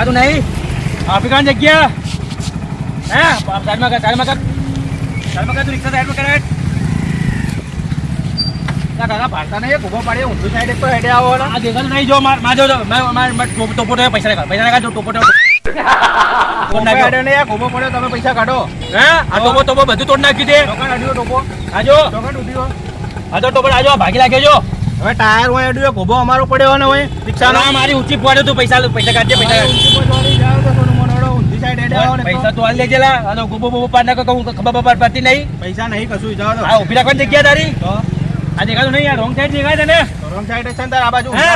દેખાતું નહીં? આફ્રિકાની જગ્યા. હે? સાઈડમાં કર સાઈડમાં કર સાઈડમાં કર તું રિક્ષા સાઈડમાં કરે કાકા ભારતા નહીં ઊભો પાડે ઊંધું સાઈડ તો હેડે આવો આ દેખાતું નહીં જો માર માર જો જો મેં માર માર ટોપો ટોપો પૈસા કાઢ પૈસા કાઢ ટોપો ટોપો તમે પૈસા કાઢો. હે? આ ટોપો ટોપો બધું તોડ નાખ્યું અડ્યો ટોપો. આજો ટોપો આજો ભાગી લાગે જો. હવે ટાયર હોય અડ્યું ગોબો અમારો પડ્યો ને હોય. રિક્ષા ના મારી ઊંચી પડ્યો તું પૈસા પૈસા કાઢજે પૈસા પૈસા તો. હાલ લેજે લા આનો ગોબો બોબો પાડ નાખો કહું ખબર બબર પડતી નહીં. પૈસા નહીં કશું તો. આ ઊભી રાખવાની જગ્યા તારી? આ દેખાતું નહીં આ રોંગ સાઈડ દેખાય તને? રોંગ સાઈડ છે ને તાર આ બાજુ ને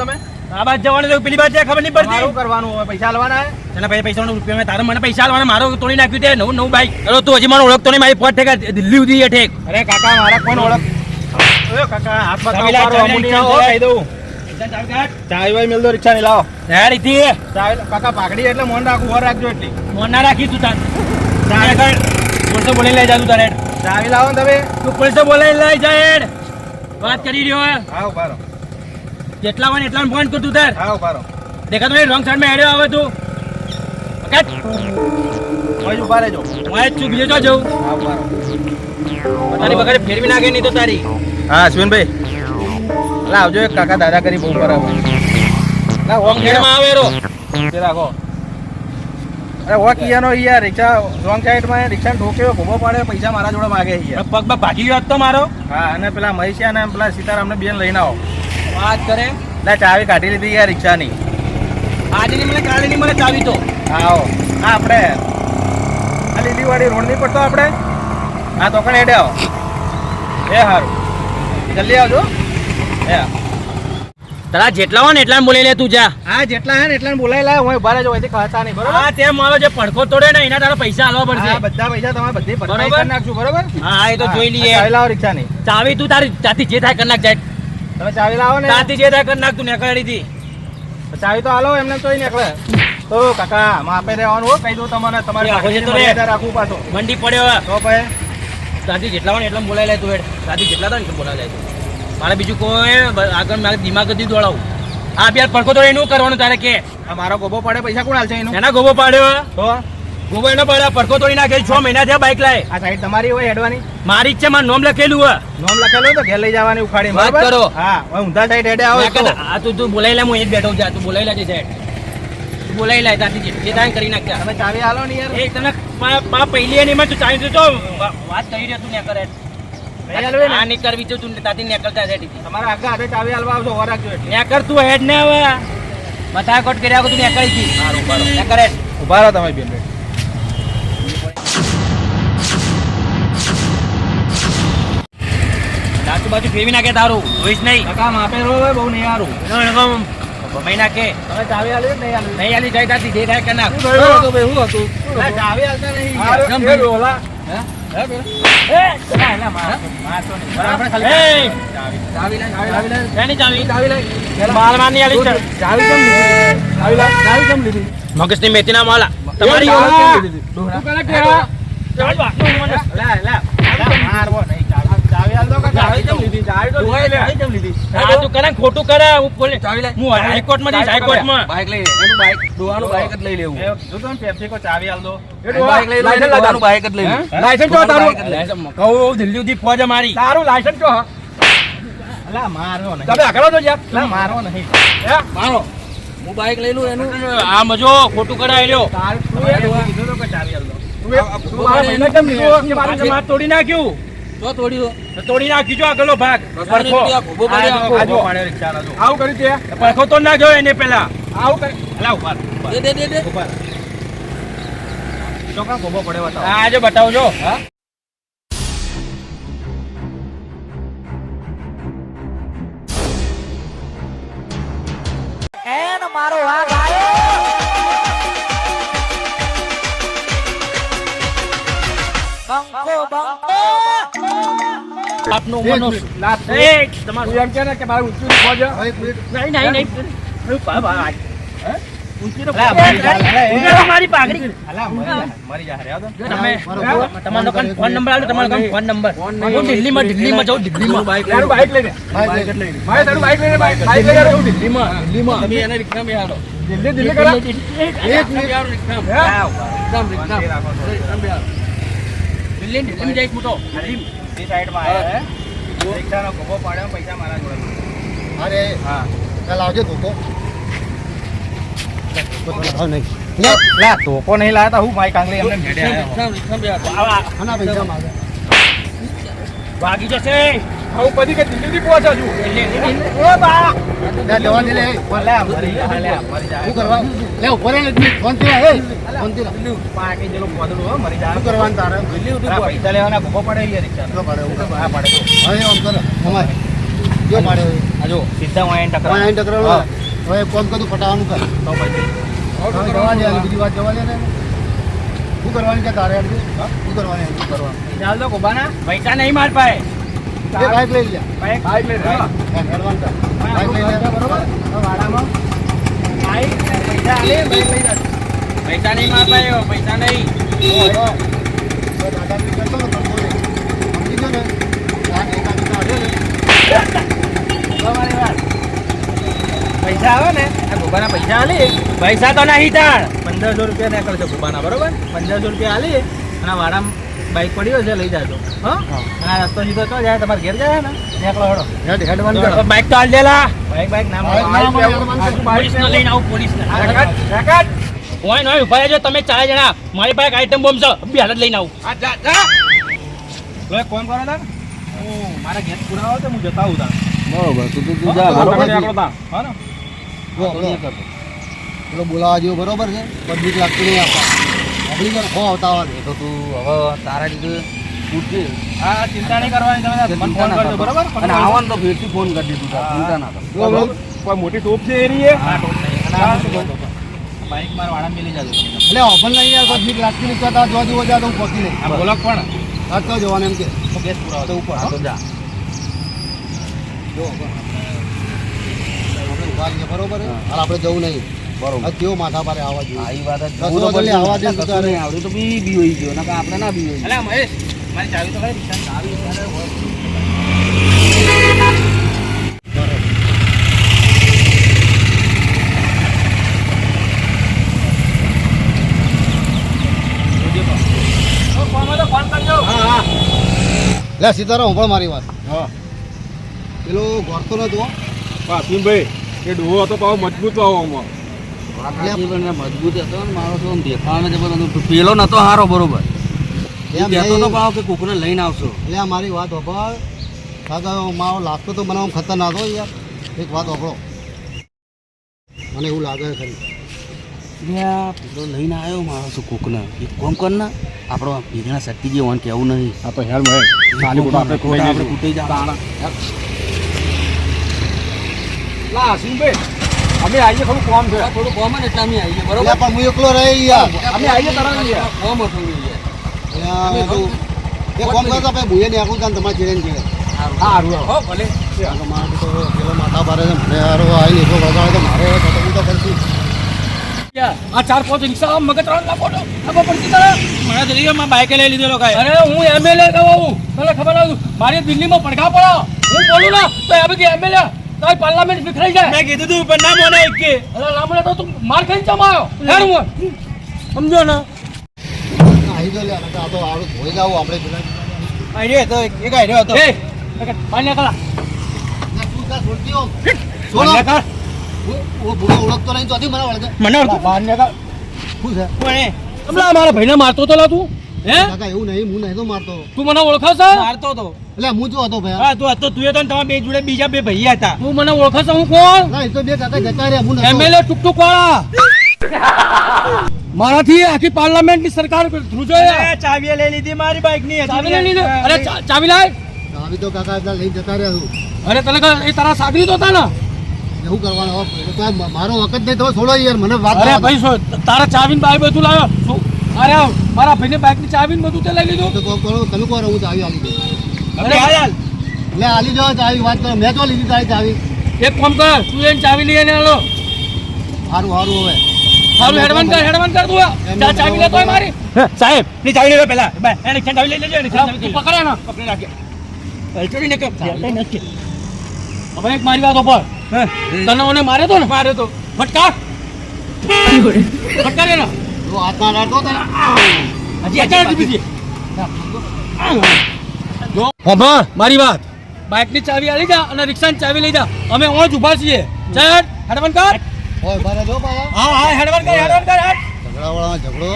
તમે? આ બાજુ જવાનું તો પેલી બાજુ ખબર નહીં પડતી? મારું કરવાનું હોય પૈસા હે? તને પછી પૈસા રૂપિયા મેં તારે મને પૈસા આલવાના મારો તોડી નાખ્યું તે નવું નવું બાઈક અરે તું હજી મને ઓળખતો નહીં મારી પોટ ઠેકા દિલ્હી એ ઠેક અરે કાકા મારા કોણ ઓળખ વાત કરી રહ્યો જેટલા હોય એટલા ફોન કર તું તાર. દેખાતું નહીં રોંગ સાઈડમાં હેડ્યો આવે તું. ઓય ઊભા રહેજો. હું આ જ છું બીજો જો જવું તારી બગાડે ફેરવી નાખે નહીં તો તારી. હા અશ્વિનભાઈ. લા આવજો એક કાકા દાદા કરી બહુ બરાબર ના રોંગ સાઈડમાં આવે રો. તે રાખો. અરે ઓ કિયાનો યાર રિક્ષા રોંગ સાઈડમાં રિક્ષા ઠોક્યો ભૂમો પાડે પૈસા મારા જોડે માગે યાર. પગ પગ ભાગી ગયો તો મારો. હા અને પેલા મહેશિયા ને પેલા સીતારામને બેન લઈને આવો. વાત કરે. ના ચાવી કાઢી લીધી યાર રિક્ષાની. આજે ની મને કાલે ની મને ચાવી તો. આવો. હા આપણે. આ લીલીવાડી રોડ નહીં પડતો આપણે. હા તો કણ હેડે આવો. એ સારું જલ્દી આવજો. હે તારા જેટલા હોય ને એટલા બોલાઈ લે તું જા. હા જેટલા હે ને એટલા બોલાઈ લે હું ઊભા રહેજો અહીંથી ખાતા નહીં બરોબર? હા તે મારો જે પડખો તોડે ને એના તારા પૈસા આલવા પડશે. બધા પૈસા તમારે બધી પડખા કરી નાખશું બરોબર? હા એ તો જોઈ લઈએ. ચાવી લાવો રિક્ષાની. ચાવી તું તારી જાતી જે થાય કરી નાખ જાય. તમે ચાવી લાવો ને. તાતી જે થાય કરી નાખ તું નીકળી હતી ચાવી તો હાલો એમને તો નીકળે. તો કાકા માપે રહેવાનું હો કહી દઉં તમને તમારે રાખવું પાછો. મંડી પડ્યો તો ભાઈ તાતી જેટલા હોય એટલા બોલાવી લેતું હેડ. ત્યાંથી જેટલા થાય એટલું બોલાવી લેતું મારે બીજું કોઈ આગળ મારે દિમાગ જ દોડાવું. હા બે પડખો તો એનું કરવાનું તારે કે. મારો ગોબો પડે પૈસા કોણ હાલશે એનું? એના ગોબો પાડ્યો? તો? ગોબો એનો પડે પડખો તોડી નાખે. છ મહિના થયા બાઇક લાય. આ સાઈડ તમારી હોય હેડવાની? મારી જ છે મારું નોમ લખેલું હોય. નોમ લખેલું તો ઘેર લઈ જવાની ઉખાડી વાત કરો. હા ઊંધા સાઈડ હેડે આવો આ તું તું બોલાવી લે હું એ જ બેઠો છું. તું બોલાવી લેજે તું બોલાવી લે તાતી જે- જે કરી નાખ્યા. હવે ચાવી હાલો ને યાર. એ તને મા પહેલી એની માં તું ચાલી દેતો વાત કરી રહ્યો તું ને? કરે આ નહીં કરવી તું તાતી નીકળતા છે તમારા આગળ હાથે ચાવી હાલવા આવજો વાર રાખજો એટલે. તું હેડ ને હવે. મથા કોટ કર્યા વગર તું નેકળી હેડ ઊભા રહો. તમે બેન બેન. બાજુ ફેરવી નાખે તારું. જોઈશ નહીં. રહો હવે બહુ નહીં હારું. ભમાઈ નાખે તમે ચાવી હાલી નહીં હાલી નહીં આલી જાય તાતી જે થાય કરી નાખ શું થયું ભાઈ? શું હતું? ના, ચાવી આલતા નહીં એ? ડોલા. હે? એ, ના, ના, માર- મારતો નહીં. આપણે ખાલી એ, ચાવી. માલ માર નહીં આલી છે. ચાવી કેમ લીધી? ચાવી લાય. ચાવી કેમ લીધી? મગજની મેથીના માલા તમારી કેમ લીધી? લા. લા, મારવો નહીં. ખોટું કરે હું બોલે હું હાઈકોર્ટમાં જઈશ બાઈક લઈ એનું બાઈક ડોહાનું બાઈક જ લઈ લેવું. એ તમે પેપ્સી કો ચાવી હાલ દો. બાઈક લઈ લો બાઈક જ લઈ લાયસન્સ જો તારું? કહું દિલ્હી સુધી ફોજ મારી તારું લાયસન્સ જો અલા, મારવો નહીં. તમે આગળ તો યાર અલા, મારવો નહીં. મારો. હું બાઈક લઈ લઉં એનું? આ મજો ખોટું કરાય લ્યો. તારું- તું કીધું તો ચાવી હાલ દો. તોડી નાખ્યું? તો તોડ્યું તોડી નાખી જો આગળનો ભાગ આજો. આવું કરી? પડખો તો નાખ્યો એને પેલા આવું કર્યું? અલા ઊભા દે દે દે દે ઊભા રહો. ગોબો પડ્યો બતાવો. આ જો બતાવજો હા? એક મનો મિનિટ, લાત તું. એ તમારું એમ કે ને કે મારું ઊંચું નહીં જો નહીં નહીં નહીં બા, બા, મરી પાઘડી. તમારો ફોન નંબર આલો તમારો ફોન નંબર. હું દિલ્હીમાં દિલ્હીમાં જાઉં દિલ્હીમાં. બાઈક લઈને બાઈક લઈને. લઈ લે. ભાઈ તારું બાઈક લઈને બાઈક બાઈક લઈને જાઉં દિલ્હીમાં દિલ્હીમાં. તમે એને રિક્ષા રિક્ષામાં બેહાડો. દિલ્હી દિલ્હી કરા. એક મિનિટ. રિક્ષા રિક્ષામાં. રાખો છો. દિલ્હી જાય જઈશ હું તો સાઈડમાં આયા હે? રિક્ષાનો ખોખો પાડ્યો પૈસા મારા જોડે. અરે હા. ચાલ આવજે લા તોપો નહીં. લાયા હું મારી કાંગલી એમને ભાગી જશે. હું પછી કે દિલ્હીથી પહોંચ્યો છું? ઓ બા લે જવા દે લે અલા, મરી જા, અલા, મરી જા. શું કરવા? લે ઊભો ને ફોનથી હે. ફોનથી પાકી જેલું કોદડું હો, મરી જા. શું કરવાનું તારે? અલા, પૈસા લેવાના ખોખો પડે ઈ રિક્ષાનો. જો પાડે એવું પડે. હવે આમ કર. અમારે. જો પડે. આ જો, સીધા ટકરાવ. અહીં હવે કોમ કદું ફટાવાનું કર. તો પછી. જવા દે બીજી વાત જવા દે ને. શું કરવાની છે તારે શું કરવાની શું કરવાનું? ચાલ તો ગોબાના. પૈસા નહીં માર પાસે. એ બાઈક લઈ લે. લઈને જાઓ. એડવાન્સ બાઈક લઈ લે. બરોબર? વાડામાં? બાઈક, પૈસા આલે, બાઈક લઈ જા. પૈસા નહીં માર ભાઈ પૈસા નહીં. તો ને. સમજી ગયો ને? ને. પૈસા આવે ને? આ ગોબાના પૈસા આલી. પૈસા તો નહીં તાર પંદરસો રૂપિયા નીકળે કરજો ગોબાના બરોબર? પંદરસો રૂપિયા આલી અને વાડામાં બાઈક પડી હોય છે લઈ જાજો. હા? રસ્તો સીધો તો જાય તમારે ઘેર જાય ને? નીકળો હળો હેડ હેડવાન કર બાઈક તો હાલ દેલા બાઈક બાઈક ના. પોલીસ લઈને આવું પોલીસ ને રકાટ રકાટ. ઓય નોય ઊભા રહેજો. તમે ચાર જણા મારી પાસે આઈટમ બોમ્બ છે. બી હાલત લઈને આવું. આ જા જા. તો એક ફોન કરો તાર હું મારા ઘેર પુરાવો તો હું જતા આવું તાર બરોબર તું તું તું જા બરોબર? નીકળો તાર. હા ને? પેલો બોલાવા જેવો બરોબર છે? પબ્લિક લાગતું નહીં આપવા પબ્લિક હો આવતા હોય તો તું હવે તારા લીધે પૂછજે હા ચિંતા નહીં કરવાની તમે ફોન કરજો બરોબર? અને આવવાનું તો ફેરથી ફોન કરી દીધું ચિંતા ના કર. જો, જો. કોઈ મોટી ટોપ છે કહું? બાઈક મારા વાળા મિલી જાજો. એટલે ઓફર નહીં યાર પબ્લિક લાગતી નહીં કરતા જોવા જોવા જા તો હું પહોંચી નહીં. બોલક પણ તો જવાનું એમ કે. ગેસ પુરાવો તો ઉપર તો જા. જો બરોબર? આપણે જવું નહીં. બરોબર. કેવો માથા પારે આવવા જોઈએ ઈ વાત આવવા દે આવડ્યું તો બી બી હોય ગયો આપણે ના બી હોય. મહેશ મારી ચાવી તો રિક્ષાની ચાવી લે સીતારામ હું પણ મારી વાત. હા. પેલો ગોળતો નતો ભાઈ એ ડોહો હતો પાવ મજબૂત પાવો આમાં મજબૂત હતો ને મારો તો દેખાવાનો જબર હતો. પેલો નતો હારો બરોબર. કહેતો તો ભાવ કે કુકને લઈને આવશો. એટલે મારી વાત હોભળ. કાકા મારો લાગતો તો મને ખતરનાક હતો યાર. એક વાત હોભળો. મને એવું લાગે ખરી. પેલો લઈને આવ્યો મારો શું કુકને. એક કોમ કર ને. આપણો ભીગણા શક્તિ જે કેવું નહીં. આ હેલ મળે આપણે ખોટા આપણે કૂટી. લા અમે આઈએ થોડું કોમ છે. થોડું કોમ ને એટલે અમે આઈએ બરોબર? પણ હું એકલો રહી યાર. અમે આઈએ તરત યાર. કોમ હતું યાર. એટલે આ મેં કીધું, એક કામ કરતા આપણે ભૂયે ને આખું કામ તમારે ચીડે ને ચીડે સારું. હો ભલે. મારે તો પેલો માથા ભારે છે મને હારો આવી વગાડે તો મારે તો હું તો કરશું. આ ચાર પાંચ રિક્ષા મગજ ત્રણ લાખો ખબર પડતી તારે? મને તો લીધો બાઈકે લઈ લીધેલો કાંઈ. અરે હું એમએલએ કહું તને ખબર નથી મારી દિલ્હીમાં પડઘા પડો હું બોલું ને તો હવે કે એમએલએ તો પાર્લામેન્ટ વિખરાઈ જાય. મેં કીધું તું પણ ના મોને કે અરે મોને તો તું માર ખાઈને જમાયો હેડ હું. સમજો ને. આવી ગયો લે આ તો આવડું ધોઈ જાવ આપણે પેલા. આઈડિયા તો એક આઈડિયા હતો. એ પાણી કલા ના, તું કાં છોડતી હોમ? છોડો. હું- હું ભૂલો ઓળખતો નહીં તો મને વળગે. મને માન્ય કા શું છે? હમણાં મારા ભાઈને મારતો તો લા તું. હે? કાકા એવું નહીં હું નહીં તો મારતો. તું મને ઓળખે છે? મારતો હતો એટલે હું જો હતો ભાઈ. હા તું હતો તું એ તો તમારા બે જોડે બીજા બે ભાઈ હતા. હું મને ઓળખે છે હું કોણ? ના એ તો બે કાકા જતા રહ્યા હું. એમએલએ ટુકટુક વાળા મારાથી આખી પાર્લામેન્ટની સરકાર થ્રુ જોઈએ ચાવીએ લઈ લીધી મારી બાઈકની ચાવી લઈ લીધે? અરે ચાવી લાય. આવી તો કાકા લઈ જતા રહ્યા અરે તને એ તારા સાગરી તો હતા ને? એવું કરવાનું મારો વખત નહીં તો છોડો યાર મને વાત અરે ભાઈ તારા ચાવીન બાઈ બધું લાવ્યો? અરે મારા ભાઈને બાઇકની ચાવીન બધું તે લઈ લીધું? તો કરો તમે કહો હું ચાવી આલી દઉં. અરે હાલ. એટલે આલી જાઓ ચાવી વાત કરો. મેં તો લીધી તારી ચાવી. એક કામ કર તું એને ચાવી લઈ આને હાલો. સારું સારું હવે. મારું હેડવાન કર હેડવાન કર તું ચા ચાવી લેતો હોય મારી. સાહેબની ચાવી લેજો પેલા. બે, એ ચાવી લઈ લેજો એને ચાવી. પકડે ને પકડી રાખે. પલચોડી ને કે ચાલતા હવે એક મારી વાત ઉપર તને ઓને મારે તો ને? મારે તો. ફટકાર. ફટકાર એનો. જો હાથમાં રાખો તને હજી જ બીજી જો. હોભળ. મારી વાત. બાઇકની ચાવી આલી જા અને રિક્ષાની ચાવી લઈ જા. અમે ઓજ ઊભા છીએ. ચાલ હેડવાન કર. હોય મારે જો પાછા હા હા હેડવાન કર હેડવાન કર હેડ. ઝઘડાવાળાનો ઝઘડો.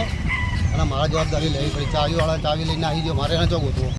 અને મારા જવાબદારી લેવી પડી. ચાવીવાળા ચાવી લઈને આવી ગયો. મારે એને મારા હતું